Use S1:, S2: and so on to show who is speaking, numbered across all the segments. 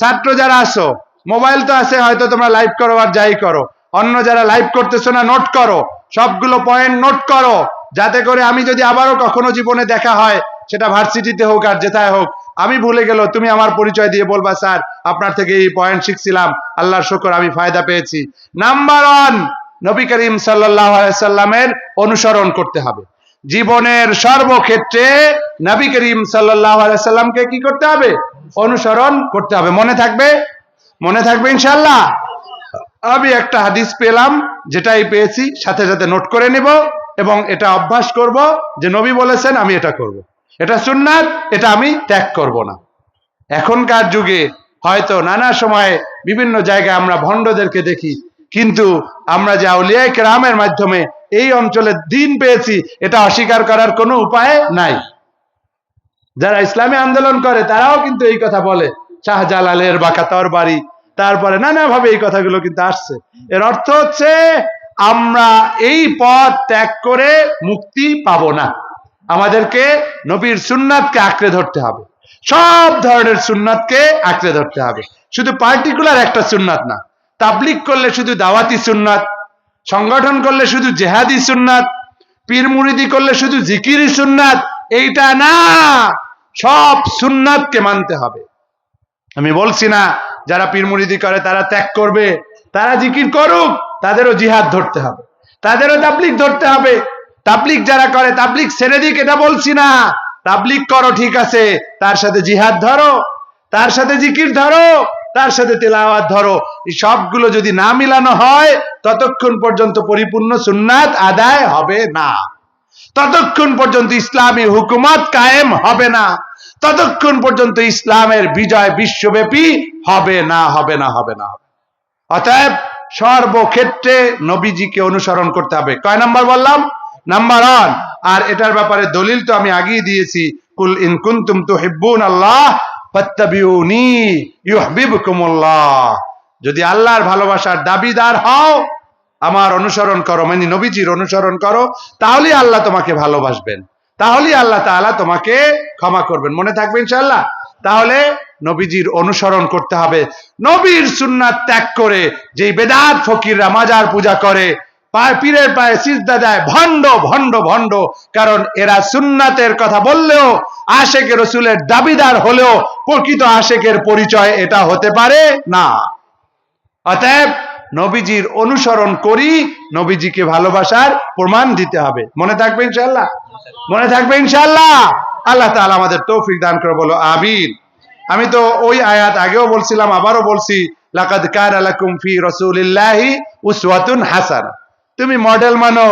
S1: ছাত্র যারা আসো মোবাইল তো আছে, হয়তো তোমরা লাইভ করো আর যাই করো। অন্য যারা লাইভ করতেছো না নোট করো। সবগুলো পয়েন্ট নোট করো। যাতে করে আমি যদি আবারও কখনো জীবনে দেখা হয়, সেটা ভার্সিটিতে হোক আর যেথায় হোক, আমি ভুলে গেল, তুমি আমার পরিচয় দিয়ে বলবা, স্যার, আপনার থেকে এই পয়েন্ট শিখছিলাম। আল্লাহর শুকর, আমি ফায়দা পেয়েছি। নাম্বার ওয়ান নবী করিম সাল্লাহ সাল্লামের অনুসরণ করতে হবে। জীবনের সর্বক্ষেত্রে নবী করিম সাল্লামকে কি করতে হবে? অনুসরণ করতে হবে। মনে থাকবে? মনে থাকবে ইনশাল্লাহ আমি একটা হাদিস পেলাম, যেটাই পেয়েছি, সাথে সাথে নোট করে নিব এবং এটা অভ্যাস করব যে নবী বলেছেন, আমি এটা করব। এটা সুন্নাত, এটা আমি ত্যাগ করব না। এখনকার যুগে হয়তো নানা সময়ে বিভিন্ন জায়গায় আমরা ভণ্ডদেরকে দেখি, কিন্তু আমরা যে আউলিয়ায় কেরামের মাধ্যমে এই অঞ্চলে দিন পেয়েছি, এটা অস্বীকার করার কোনো উপায় নাই। যারা ইসলামী আন্দোলন করে, তারাও কিন্তু এই কথা বলে, শাহজালালের বাকাতর বাড়ি তারপরে নানাভাবে এই কথাগুলো কিন্তু আসছে। এর অর্থ হচ্ছে, আমরা এই পথ ত্যাগ করে মুক্তি পাব না। আমাদেরকে নবীর সুন্নাতকে আঁকড়ে ধরতে হবে। সব ধরনের সুন্নাতকে আঁকড়ে ধরতে হবে। শুধু পার্টিকুলার একটা সুন্নাত না তাবলিক করলে শুধু দাওয়াতি সুন্নাত সংগঠন করলে শুধু জেহাদি সুন্নাত, পীর মুরিদি করলে শুধু জিকিরি সুন্নাত, এইটা না, সব সুন্নাতকে মানতে হবে। আমি বলছি না, যারা পীর মুরিদি করে তারা ত্যাগ করবে, তারা জিকির করুক, তাদেরও জিহাদ ধরতে হবে, তাদেরও তাবলিক ধরতে হবে। তাবলিক যারা করে তাবলিক ছেড়ে দিক, এটা বলছি না। তাবলিক করো, ঠিক আছে, তার সাথে জিহাদ ধরো, তার সাথে জিকির ধরো, তার সাথে তেলাওয়াত ধরো। এই সবগুলো যদি না মিলানো হয় ততক্ষণ পর্যন্ত পরিপূর্ণ সুন্নাত আদায় হবে না। ততক্ষণ পর্যন্ত ইসলামী হুকুমত কায়েম হবে না। ততক্ষণ পর্যন্ত ইসলামের বিজয় বিশ্বব্যাপী হবে না হবে না হবে না। অতএব সর্বক্ষেত্রে নবীজিকে অনুসরণ করতে হবে। কয় নাম্বার বললাম? Number one. আর এটার ব্যাপারে দলিল তো আমি আগেই দিয়েছি। কুল ইন কুনতুম তুহিব্বুন আল্লাহ ফাত্তাবিউনি ইউহিব্বুকুমুল্লাহ। যদি আল্লাহর ভালোবাসার দাবিদার হও আমার অনুসরণ করো মানে নবীজির অনুসরণ করো, তাহলেই আল্লাহ তোমাকে ভালোবাসবেন। তাহলেই আল্লাহ তাআলা তোমাকে ক্ষমা করবেন। মনে থাকবে ইনশাআল্লাহ? তাহলে নবীজির অনুসরণ করতে হবে। নবীর সুন্নাত ত্যাগ করে যেই বেদাত ফকিররা মাজার পূজা করে, পায়ে পীরের পায়ে সিজদা দেয়, ভণ্ড ভণ্ড ভণ্ড, কারণ এরা সুন্নাতের কথা বললেও আশেকে রসুলের দাবিদার হলেও প্রকৃত আশেকের পরিচয় এটা হতে পারে না। অতএব নবীজির অনুসরণ করি, নবীজিকে ভালোবাসার প্রমাণ দিতে হবে। মনে থাকবে ইনশাল্লাহ মনে থাকবে ইনশাল্লাহ আল্লাহ তাআলা আমাদের তৌফিক দান করে বলো, আমিন। আমি তো ওই আয়াত আগেও বলছিলাম, আবারও বলছি, লাকাদ কানা লাকুম ফি রাসূলিল্লাহি উসওয়াতুন হাসানা। তুমি মডেল মানো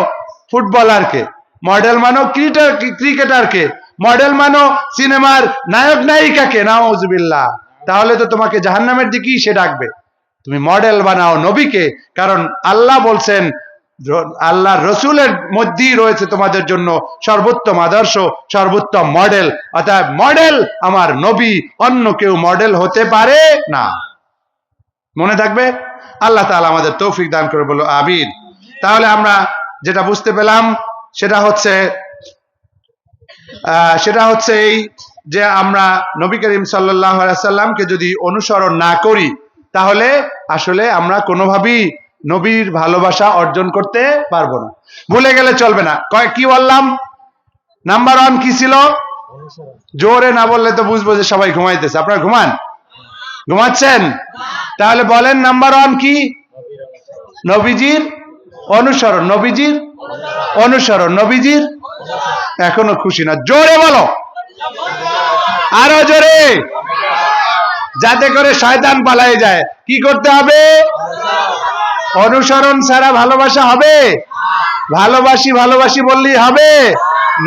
S1: ফুটবলারকে, মডেল মানো ক্রিকেটার, ক্রিকেটারকে, মডেল মানো সিনেমার নায়ক নায়িকাকে নাউজুবিল্লাহ। তাহলে তো তোমাকে জাহান্নামের দিকেই সে ডাকবে। তুমি মডেল বানাও নবীকে, কারণ আল্লাহ বলছেন আল্লাহ রসুলের মধ্যেই রয়েছে তোমাদের জন্য সর্বোত্তম আদর্শ, সর্বোত্তম মডেল। অর্থাৎ মডেল আমার নবী, অন্য কেউ মডেল হতে পারে না। মনে থাকবে? আল্লাহ তাআলা আমাদের তৌফিক দান করে বলো আবির তাহলে আমরা যেটা বুঝতে পেলাম, সেটা হচ্ছে সেটা হচ্ছে এই যে আমরা নবী করিম সাল্লাহ সাল্লামকে যদি অনুসরণ না করি তাহলে আসলে আমরা কোনোভাবেই নবীর ভালোবাসা অর্জন করতে পারব না। ভুলে গেলে চলবে না। কয়, কি বললাম? নাম্বার ওয়ান কি ছিল? জোরে না বললে তো বুঝব যে সবাই ঘুমাইতেছে। আপনারা ঘুমান? ঘুমাচ্ছেন? তাহলে বলেন নাম্বার ওয়ান কি? নবীজির অনুসরণ। নবীজির অনুসরণ। নবীজির? এখনও খুশি না। জোরে বলো। আরও জোরে। যাতে করে শয়তান পালায় যায়। কি করতে হবে? অনুসরণ ছাড়া ভালোবাসা হবে? ভালোবাসি ভালোবাসি বললেই হবে?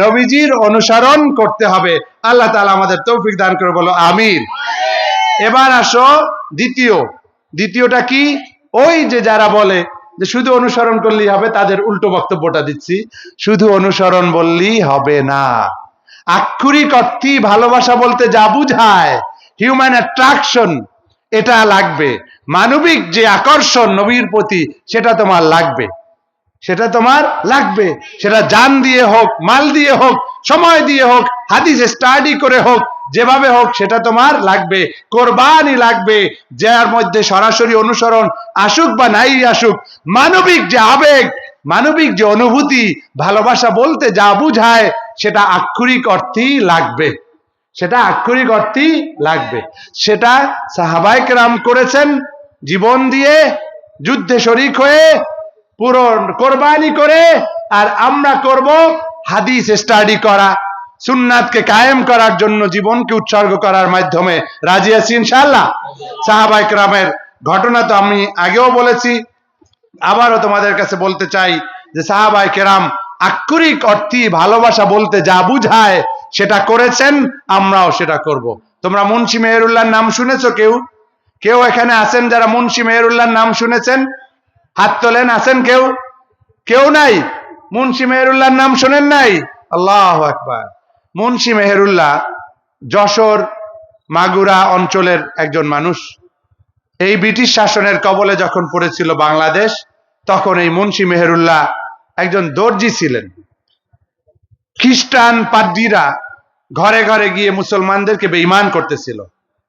S1: নবীজির অনুসরণ করতে হবে। আল্লাহ তাআলা আমাদের তৌফিক দান করে বলো, আমিন। এবার আসো দ্বিতীয়। দ্বিতীয়টা কি? ওই যে যারা বলে যে শুধু অনুসরণ করলেই হবে, তাদের উল্টো বক্তব্যটা দিচ্ছি। শুধু অনুসরণ বললেই হবে না। আক্ষরিক অর্থই ভালোবাসা বলতে যা বুঝায় হিউম্যান অ্যাট্রাকশন এটা লাগবে। মানবিক যে আকর্ষণ নবীর প্রতি, সেটা তোমার লাগবে। সেটা তোমার লাগবে। সেটা জান দিয়ে হোক, মাল দিয়ে হোক, সময় দিয়ে হোক, হাদিসে স্টাডি করে হোক, যেভাবে হোক, সেটা তোমার লাগবে। কোরবানি লাগবে, যার মধ্যে সরাসরি অনুসরণ আসুক বা নাই আসুক, মানবিক যে আবেগ, মানবিক যে অনুভূতি, ভালোবাসা বলতে যা বুঝায়, সেটা আক্ষরিক অর্থেই লাগবে। সেটা আক্ষরিক অর্থেই লাগবে। সেটা সাহাবাইক রাম করেছেন, জীবন দিয়ে যুদ্ধে শরিক হয়ে, পূরণ কোরবানি করে, আর আমরা করব হাদিস স্টাডি করা, সুন্নাতকে কায়েম করার জন্য, জীবনকে উৎসর্গ করার মাধ্যমে। রাজি আছি ইনশাআল্লাহ? সাহাবাইক রামের ঘটনা তো আমি আগেও বলেছি। আবারও তোমাদের কাছে বলতে চাই যে সাহাবাই কেরাম আক্ষরিক অর্থী ভালোবাসা বলতে যা বুঝায় সেটা করেছেন, আমরাও সেটা করব। তোমরা মুন্সি মেহেরুল্লাহর নাম শুনেছ কেউ? কেউ এখানে আছেন যারা মুন্সি মেহেরুল্লাহর নাম শুনেছেন? হাত তোলেন, আছেন কেউ? কেউ নাই? মুন্সি মেহেরুল্লাহর নাম শোনেন নাই? আল্লাহ আকবার। মুন্সি মেহেরুল্লাহ যশোর মাগুরা অঞ্চলের একজন মানুষ। এই ব্রিটিশ শাসনের কবলে যখন পড়েছিল বাংলাদেশ, তখন এই মুন্সি মেহেরুল্লাহ একজন দর্জি ছিলেন। খ্রিস্টান পাদ্রীরা ঘরে ঘরে গিয়ে মুসলমানদেরকে বেঈমান করতেছিল।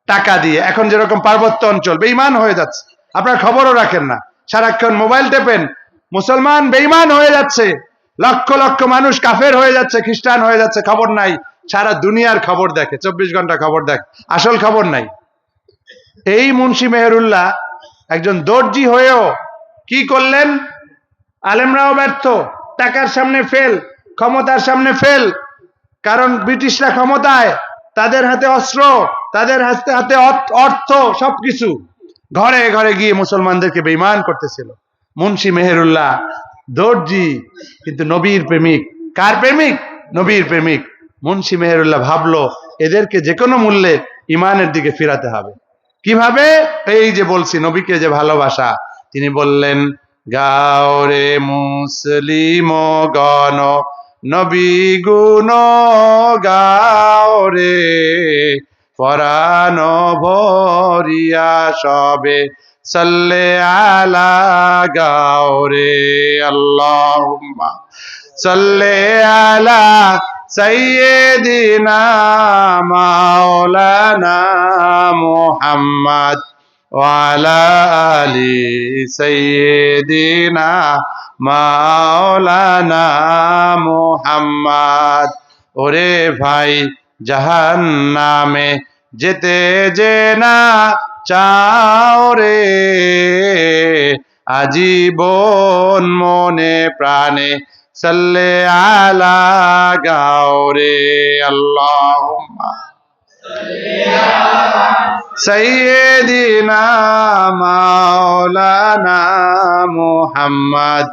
S1: টাকা দিয়ে। এখন যেরকম পার্বত্য অঞ্চল, বেঈমান হয়ে যাচ্ছে। আপনার খবরও রাখেন না। সারাক্ষণ মোবাইল টেপেন। মুসলমান বেঈমান হয়ে যাচ্ছে। লক্ষ লক্ষ মানুষ কাফের হয়ে যাচ্ছে, খ্রিস্টান হয়ে যাচ্ছে, খবর নাই। সারা দুনিয়ার খবর দেখে। চব্বিশ ঘণ্টা খবর দেখে। আসল খবর নাই। এই মুন্সি মেহরুল্লাহ একজন দর্জি হয়েও কি করলেন? আলেমরাও ব্যর্থ। টাকার সামনে ফেল, ক্ষমতার সামনে ফেল। কারণ ব্রিটিশরা ক্ষমতায়, তাদের হাতে অস্ত্র, তাদের হাতে হাতে অর্থ- সবকিছু। ঘরে ঘরে গিয়ে মুসলমানদেরকে বেইমান করতেছিল। মুন্সি মেহেরুল্লাহ, দর্জি, কিন্তু নবীর প্রেমিক। কার প্রেমিক? নবীর প্রেমিক। মুন্সি মেহেরুল্লাহ ভাবলো, এদেরকে যে কোনো মূল্যে ইমানের দিকে ফিরাতে হবে। কীভাবে? এই যে বলছি, নবীকে যে ভালোবাসা, তিনি বললেন গাওরে মুসলিম গণ নবী গুণ গাওরে পরাণ ভরিয়া সবে সাল্লে আলা গাওরে আল্লাহ সাল্লে আলা সৈয়দিনা মাওলানা মুহাম্মদ ওয়ালা আলি সৈয়দিনা মাওলানা মুহাম্মদ। ওরে ভাই জাহান নামে যেতে যে না চাও রে। আজীবন মনে প্রাণে সাল্লে আলা গাও রে আল্লাহ সৈয়দিনা মাওলানা মুহাম্মদ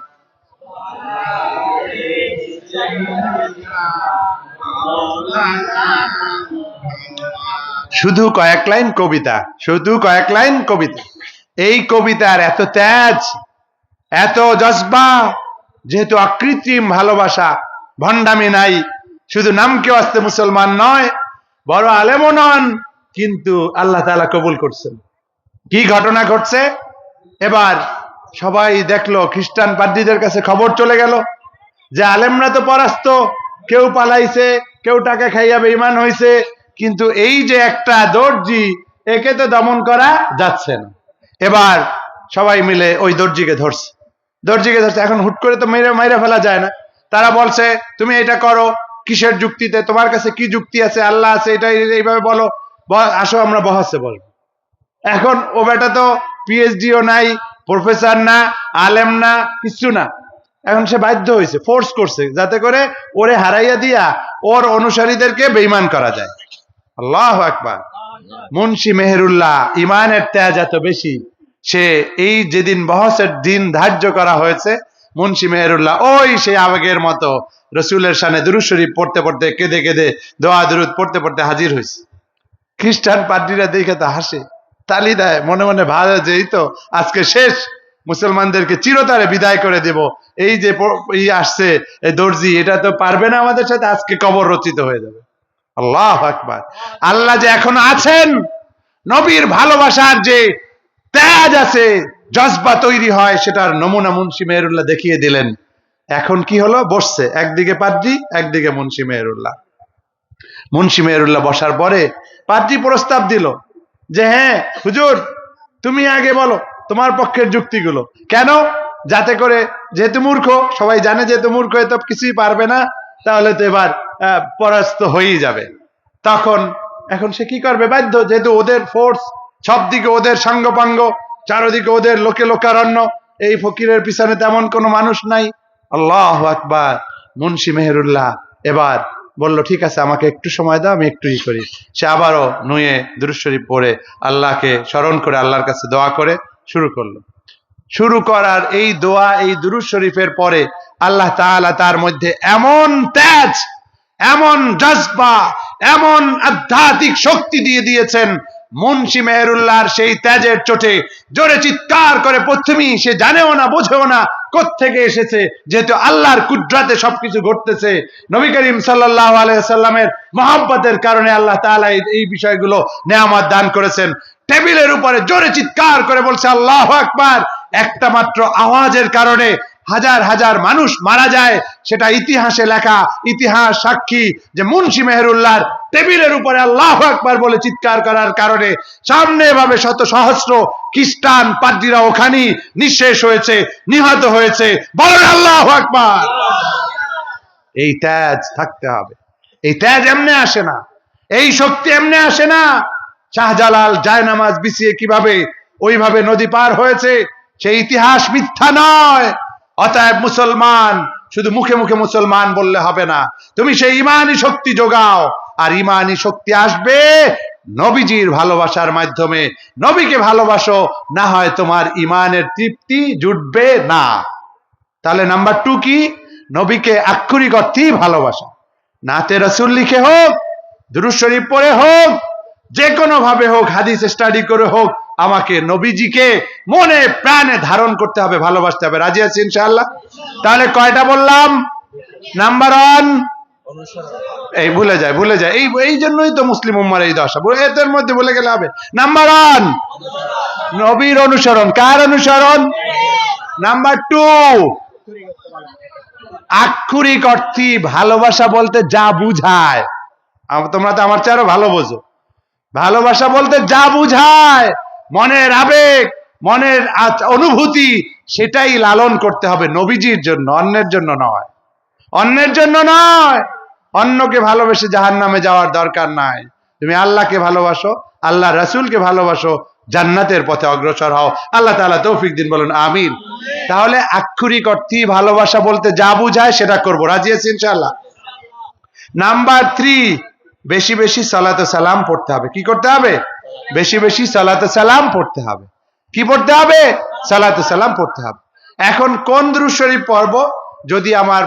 S1: শুধু কয়েক লাইন কবিতা, শুধু কয়েক লাইন কবিতা। এই কবিতার এত তেজ, এত জজবা, যেহেতু অকৃত্রিম ভালোবাসা, ভণ্ডামি নাই, শুধু নামকে আসতে মুসলমান নয়, বড় আলেমও নন, কিন্তু আল্লাহ তাআলা কবুল করছেন। কি ঘটনা ঘটছে? এবার সবাই দেখল, খ্রিস্টান পাদ্রীদের কাছে খবর চলে গেল যে আলেমরা তো পরাস্ত, কেউ পালাইছে কেউ টাকা খাইয়া বেইমান হয়েছে কিন্তু এই যে একটা দর্জি, একে তো দমন করা যাচ্ছে না। এবার সবাই মিলে ওই দর্জিকে ধরছে। দর্জিকে ধরছে, এখন হুট করে তো মেরে মাইরা ফেলা যায় না। তারা বলছে, তুমি এটা করো, কিসের যুক্তিতে? তোমার কাছে কি যুক্তি আছে? আল্লাহ আছে, এটা এইভাবে বলো। আসো, আমরা বহাসে বলব। এখন ও বেটা তো পিএইচডিও নাই প্রফেসর না, আলেম না কিছু না। এখন সে বাধ্য হয়েছে ফোর্স করছে, যাতে করে ওরে হারাইয়া দিয়া ওর অনুসারীদেরকে বেইমান করা যায়। আল্লাহ আকবার। মুন্সি মেহেরুল্লাহ ইমানের তেজ এত বেশি, সে এই যেদিন বহসের দিন ধার্য করা হয়েছে, মুন্সি মেহেরুল্লাহ ওই সেই আবেগের মতো রসুলের সানে দুরুদ শরীফ পড়তে পড়তে কেঁদে কেঁদে দোয়া দুরুদ পড়তে পড়তে হাজির হয়েছে। খ্রিস্টান পার্টিরা দেখে তো হাসে, তালি দেয়, মনে মনে ভাবে যে এই তো আজকে শেষ মুসলমানদেরকে চিরতরে বিদায় করে দেব। এই যে আসছে দর্জি, এটা তো পারবে না আমাদের সাথে, আজকে কবর রচিত হয়ে যাবে। আল্লাহ আকবার। আল্লাহ যে এখন আছেন, নবীর ভালোবাসার যে তেজ আছে, জজবা তৈরি হয়, সেটার নমুনা মুন্সি মেহরুল্লাহ দেখিয়ে দিলেন। এখন কি হলো? বসছে। একদিকে পাদ্রি, একদিকে মুন্সি মেহরুল্লাহ। মুন্সি মেহরুল্লাহ বসার পরে পাত্রী প্রস্তাব দিল যে হ্যাঁ হুজুর, তুমি আগে বলো। তোমার পক্ষের যুক্তিগুলো। কেন? যাতে করে যেহেতু মূর্খ, সবাই জানে যেহেতু মূর্খ, এ তো কিছুই পারবে না, তাহলে তো এবার পরাস্ত হয়েই যাবে। তখন, এখন সে কি করবে? বাধ্য, যেহেতু ওদের ফোর্স সব দিকে ওদের সাঙ্গপাঙ্গ, চারদিকে ওদের লোকে লোকারণ্য, এই ফকিরের পিছনে তেমন কোনো মানুষ নাই। আল্লাহ আকবার, মুন্সি মেহেরুল্লাহ এবার বলল, ঠিক আছে, আমাকে একটু সময় দাও, আমি একটু ই করি। সে আবারও নুয়ে দুরুশরীফ পড়ে আল্লাহকে স্মরণ করে, আল্লাহর কাছে দোয়া করে শুরু করল। শুরু করার এই দোয়া, এই দুরুজ শরীফের পরে আল্লাহ তাআলা তার মধ্যে এমন তেজ, এমন জজবা, এমন আধ্যাত্মিক শক্তি দিয়ে দিয়েছেন, মুন্সি মেহরুল্লাহর সেই তেজের চোটে জোরে চিৎকার করে প্রথমেই সে জানেও না, বোঝেও না থেকে এসেছে, যেহেতু আল্লাহর কুদরাতে সবকিছু ঘটতেছে। নবী করিম সাল্লাহ আলাইসাল্লামের মহাব্বতের কারণে আল্লাহ এই- এই বিষয়গুলো নেয়ামত দান করেছেন। টেবিলের উপরে জোরে চিৎকার করে বলছে, আল্লাহ আকবার! একটা মাত্র আওয়াজের কারণে হাজার হাজার মানুষ মারা যায়। সেটা ইতিহাসে লেখা, ইতিহাস সাক্ষী যে মুন্সি মেহরুল্লাহর টেবিলের উপরে আল্লাহ আকবার বলে চিৎকার করার কারণে সামনে এভাবে শত সহস্র খ্রিস্টান পাদ্রীরা ওখানেই নিঃশেষ হয়েছে, নিহত হয়েছে। বলেন, আল্লাহ আকবার! এই তেজ থাকতে হবে। এই তেজ এমনি আসে না। এই শক্তি এমনি আসে না। শাহজালাল জায়নামাজ বিছিয়ে কীভাবে ওইভাবে নদী পার হয়েছে, সেই ইতিহাস মিথ্যা নয়। অতএব মুসলমান, শুধু মুখে মুখে মুসলমান বললে হবে না। তুমি সেই ইমানি শক্তি যোগাও, আর ইমানি শক্তি আসবে নবীজির ভালোবাসার মাধ্যমে। নবীকে ভালোবাসো, না হয় তোমার ইমানের তৃপ্তি জুটবে না। তাহলে নাম্বার টু কি? নবীকে আক্ষরিক অর্থেই ভালোবাসা। নাতে রসুল লিখে হোক দুরুজ শরীফ পড়ে হোক যে কোনো ভাবে হোক, হাদিস স্টাডি করে হোক, আমাকে নবীজিকে মনে প্রাণে ধারণ করতে হবে, ভালোবাসতে হবে। রাজি আছি ইনশাআল্লাহ? তাহলে কয়টা বললাম? নাম্বার ওয়ান এই ভুলে যায় ভুলে যায়। এই এই জন্যই তো মুসলিম উম্মার এই দশা। এদের মধ্যে ভুলে গেলে হবে। নাম্বার ওয়ান নবীর অনুসরণ। কার অনুসরণ? নাম্বার টু আক্ষরিক অর্থে ভালোবাসা বলতে যা বুঝায়। তোমরা তো আমার চেয়ে আরও ভালো বোঝো। ভালোবাসা বলতে যা বুঝায়, মনের আবেগ, মনের অনুভূতি, সেটাই লালন করতে হবে নবীজির জন্য, অন্যের জন্য নয়। অন্যের জন্য নয়। অন্যকে ভালোবেসে জাহান নামে যাওয়ার দরকার নাই। তুমি আল্লাহকে ভালোবাসো, আল্লাহ রাসূলকে ভালোবাসো, জান্নাতের পথে অগ্রসর হও। আল্লাহ তাআলা তৌফিক দিন বলুন, আমিন। তাহলে আক্ষরিক অর্থে ভালোবাসা বলতে যা বুঝায় সেটা করব। রাজি আছি ইনশাআল্লাহ? নাম্বার থ্রি বেশি বেশি সালাত সালাম পড়তে হবে। কি করতে হবে? বেশি বেশি সালাত সালাম পড়তে হবে। কি পড়তে হবে? সালাত সালাম পড়তে হবে। এখন কোন শরীফ পড়ব যদি আমার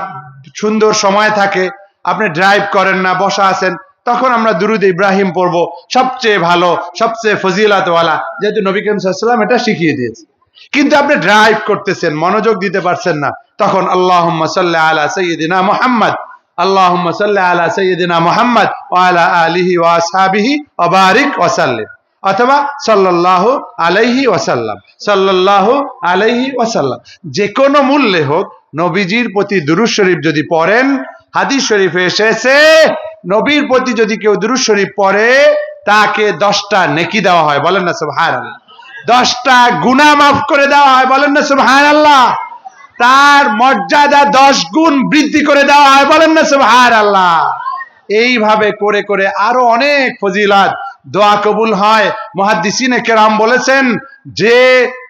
S1: সুন্দর সময় থাকে, আপনি ড্রাইভ করেন না, বসা আছেন, তখন আমরা দুরুদ ইব্রাহিম পড়ব। সবচেয়ে ভালো, সবচেয়ে ফজিলাতওয়ালা। যেহেতু নবী করিম সাল্লাম এটা শিখিয়ে দিয়েছে। কিন্তু আপনি ড্রাইভ করতেছেন, মনোযোগ দিতে পারছেন না, তখন আল্লাহ সাল্লাহ আলা সৈয়দিনা মোহাম্মদ। اللهم صل على سيدنا محمد وعلى آله وأصحابه وبارك وسلم অথবা সাল্লাল্লাহু আলাইহি ওয়াসাল্লাম সাল্লাল্লাহু আলাইহি ওয়াসাল্লাম যে কোনো মূল্যে হোক নবীজির প্রতি দুরূদ শরীফ যদি পড়েন হাদিস শরীফে এসেছে নবীর প্রতি যদি কেউ দুরূদ শরীফ পড়ে তাকে দশটা নেকি দেওয়া হয় বলেন না সুবহানাল্লাহ দশটা গুনাহ মাফ করে দেওয়া হয় বলেন না সুবহানাল্লাহ তার মর্যাদা দশ গুণ বৃদ্ধি করে দেওয়া হয়। বলেন না সব হার আল্লাহ এইভাবে করে করে আরও অনেক ফজিলাত দোয়া কবুল হয়। মহাদিসিনে কেরাম বলেছেন যে,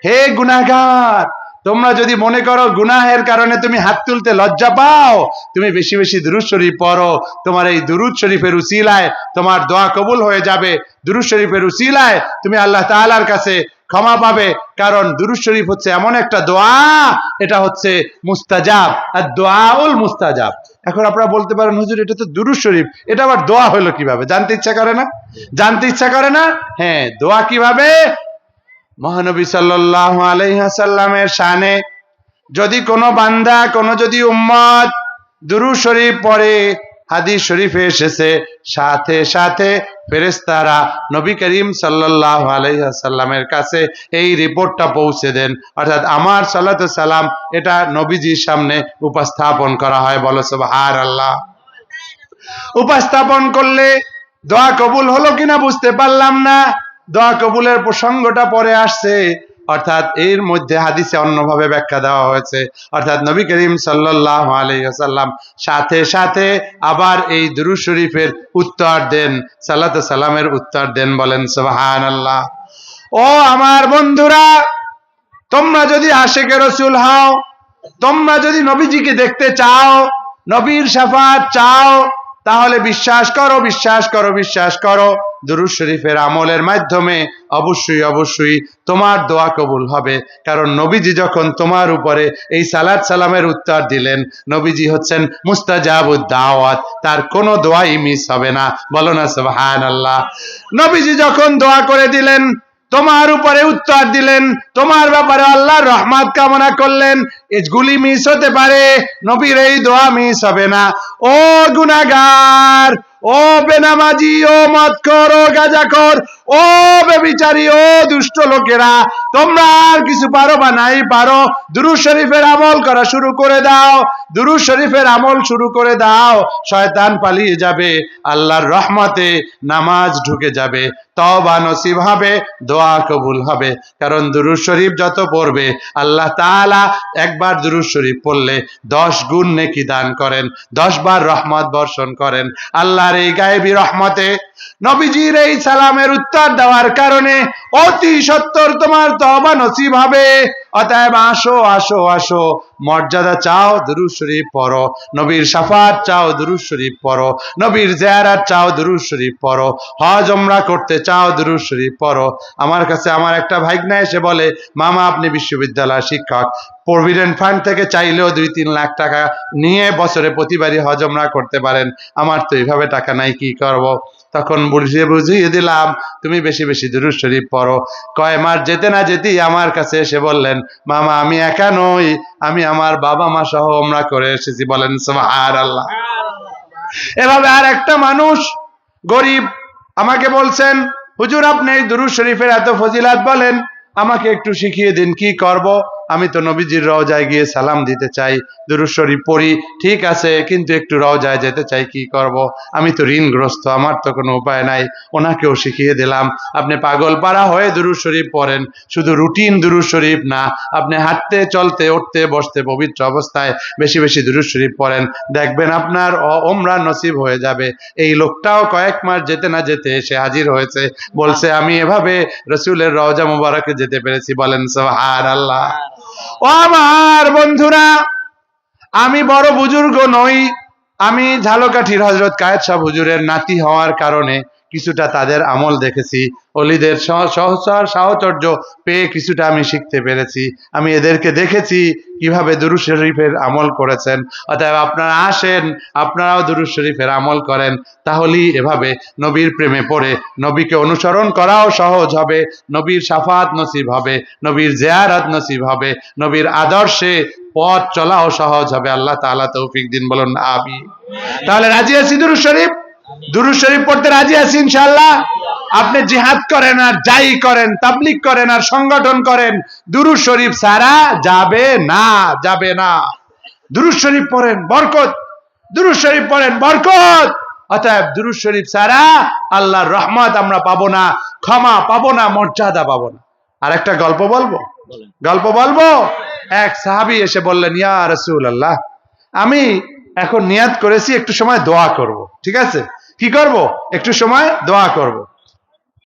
S1: হে গুনাহগার তোমরা যদি মনে করো গুনাহের কারণে তুমি হাত তুলতে লজ্জা পাও, তুমি বেশি বেশি দুরুদ শরীফ পড়ো। তোমার এই দুরুদ শরীফের উসিলায় তোমার দোয়া কবুল হয়ে যাবে। দুরুদ শরীফের উসিলায় তুমি আল্লাহ তাআলার কাছে ক্ষমা পাবে। কারণ দুরুদ শরীফ হচ্ছে এমন একটা দোয়া, এটা হচ্ছে মুস্তাজাব, আর দোয়াউল মুস্তাজাব। এখন আপনারা বলতে পারেন, হুজুর, এটা তো দুরুদ শরীফ, এটা আবার দোয়া হলো কীভাবে? জানতে ইচ্ছা করে না? জানতে ইচ্ছা করে না? হ্যাঁ দোয়া কীভাবে? মহানবী সাল্লাল্লাহু আলাইহি সাল্লামের শানে যদি কোনো বান্দা, কোনো যদি উম্মত দুরু শরীফ পড়ে, হাদিস শরীফে এসেছে, সাথে সাথে ফেরেস্তারা নবী করিম সাল্লাল্লাহু আলাইহি সাল্লামের কাছে এই রিপোর্টটা পৌঁছে দেন। অর্থাৎ আমার সালাতু সালাম এটা নবীজির সামনে উপস্থাপন করা হয়। বলো সব হার আল্লাহ উপস্থাপন করলে দোয়া কবুল হলো কিনা বুঝতে পারলাম না। দোয়া কবুলের প্রসঙ্গটা পরে আসছে। অর্থাৎ এর মধ্যে হাদিসে অন্যভাবে ব্যাখ্যা দেওয়া হয়েছে। অর্থাৎ নবী করিম সাল্লাহ আলাইসাল্লাম সাথে সাথে আবার এই দুরু শরীফের উত্তর দেন সাল্লাত সাল্লামের উত্তর দেন, বলেন সুবহান আল্লাহ ও আমার বন্ধুরা, তোমরা যদি আশেকে রসুল হও, তোমরা যদি নবীজিকে দেখতে চাও, নবীর সাফাত চাও তাহলে বিশ্বাস করো বিশ্বাস করো বিশ্বাস করো। দুরুদ শরীফের আমলের মাধ্যমে অবশ্যই অবশ্যই তোমার দোয়া কবুল হবে। কারণ নবীজি যখন তোমার উপরে এই সালাত সালামের উত্তর দিলেন, নবীজি হচ্ছেন মুস্তাজাবুদ দাওয়াত, তার কোনো দোয়াই মিস হবে না। বলো না সুবহান আল্লাহ নবীজি যখন দোয়া করে দিলেন তোমার উপরে উত্তর দিলেন, তোমার ব্যাপারে আল্লাহ রহমত কামনা করলেন। এগুলি মিস হতে পারে, নবীর এই দোয়া মিস হবে না। ও গুনাগার ও বেনামাজি, ও মৎকর ও গাজাখর ও বেবিচারি ও দুষ্ট লোকেরা, তোমরা আর কিছু পারো বা নাই পারো। দুরু শরীফের আমল করা শুরু করে দাও। দুরু শরীফের আমল শুরু করে দাও। শয়তান পালিয়ে যাবে, আল্লাহর রহমতে নামাজ ঢুকে যাবে। তবা নসিব হবে, দোয়া কবুল হবে। কারণ দুরুদ শরীফ যত পড়বে, আল্লাহ তাআলা একবার দুরুদ শরীফ পড়লে দশ গুণ নেকি দান করেন, দশ বার রহমত বর্ষণ করেন। আল্লাহর এই গায়েবী রহমতে নবীজির এই সালামের উত্তর দেওয়ার কারণে অতি সত্তর তোমার তবা নসিব হবে। অতএব আসো আসো আসো। মর্যাদা চাও, দুরুদ শরীফ পড়ো। নবীর সাফাত চাও, দুরুদ শরীফ পড়ো। নবীর জিয়ারাত চাও, দুরুদ শরীফ পড়ো। হজ ওমরা করতে চাও, দুরুদ শরীফ পড়ো। আমার কাছে আমার একটা ভাইগনা এসে বলে, মামা, আপনি বিশ্ববিদ্যালয় শিক্ষক। প্রভিডেন্ট ফান্ড থেকে চাইলেও দুই, তিন লাখ টাকা নিয়ে বছরে প্রতিবারই হজ ওমরা করতে পারেন। আমার তো এইভাবে টাকা নাই, কি করব? তখন বুঝিয়ে বুঝিয়ে দিলাম, তুমি বেশি বেশি দুরুদ শরীফ পড়ো। কয় মাস যেতে না যেতেই আমার কাছে এসে বললেন, মামা, আমি একা নই, আমি আমার বাবা মা সহ ওমরা করে এসেছি বলেন সুবহান আল্লাহ এভাবে আর একটা মানুষ গরিব আমাকে বলছেন, হুজুর, আপনি এই শরীফের এত ফজিলাত বলেন, আমাকে একটু শিখিয়ে দিন, কি করব? আমি তো নবীজির রওজায় গিয়ে সালাম দিতে চাই, দুরুদ শরীফ পড়ি, ঠিক আছে, কিন্তু একটু রওজায় যেতে চাই, কি করব? আমি তো ঋণগ্রস্ত, আমার তো কোনো উপায় নাই, ওনাকেও শিখিয়ে দিলাম। আপনি পাগল পাড়া হয়ে দুরুদ পড়েন, শুধু রুটিন দুরুদ না, আপনি হাঁটতে, চলতে, উঠতে, বসতে পবিত্র অবস্থায় বেশি বেশি দুরুদ পড়েন। দেখবেন আপনার ওমরা নসিব হয়ে যাবে। এই লোকটাও কয়েক মাস যেতে না যেতে এসে হাজির হয়েছে। বলছে, আমি এভাবে রসুলের রওজা মুবারকে যেতে পেরেছি। বলেন সোহার আল্লাহ ও আমার বন্ধুরা, আমি বড় বুজুর্গ নই, আমি ঝালকাঠির হজরত কায়েদ শাহ হুজুরের নাতি হওয়ার কারণে কিছুটা তাদের আমল দেখেছি। অলিদের সহ- সহচর সাহচর্য পেয়ে কিছুটা আমি শিখতে পেরেছি। আমি এদেরকে দেখেছি কীভাবে দুরু শরীফের আমল করেছেন। অতএব আপনারা আসেন, আপনারাও দুরু শরীফের আমল করেন। তাহলেই এভাবে নবীর প্রেমে পড়ে। নবীকে অনুসরণ করাও সহজ হবে। নবীর সাফাত নসিব হবে। নবীর জেয়ারাত নসিব হবে। নবীর আদর্শে পথ চলাও সহজ হবে। আল্লাহ তাআলা তৌফিক দিন বলুন আমি তাহলে রাজি আছি দুরু শরীফ? দুরু শরীফ পড়তে রাজি আছি ইনশাআল্লাহ? আপনি জিহাদ করেন আর যাই করেন তাবলিক করেন আর সংগঠন করেন দুরু শরীফ সারা যাবে না যাবে না। দুরু শরীফ পড়েন বরকত। দুরু শরীফ পড়েন বরকত। অতএব দুরু শরীফ সারা আল্লাহর রহমত আমরা পাবো না ক্ষমা পাবো না মর্যাদা পাবো না। আর একটা গল্প বলব? গল্প বলব? এক সাহাবি এসে বললেন ইয়া রসুল আল্লাহ আমি এখন নিয়াত করেছি একটু সময় দোয়া করব। ঠিক আছে? কি করব? একটু সময় দোয়া করব।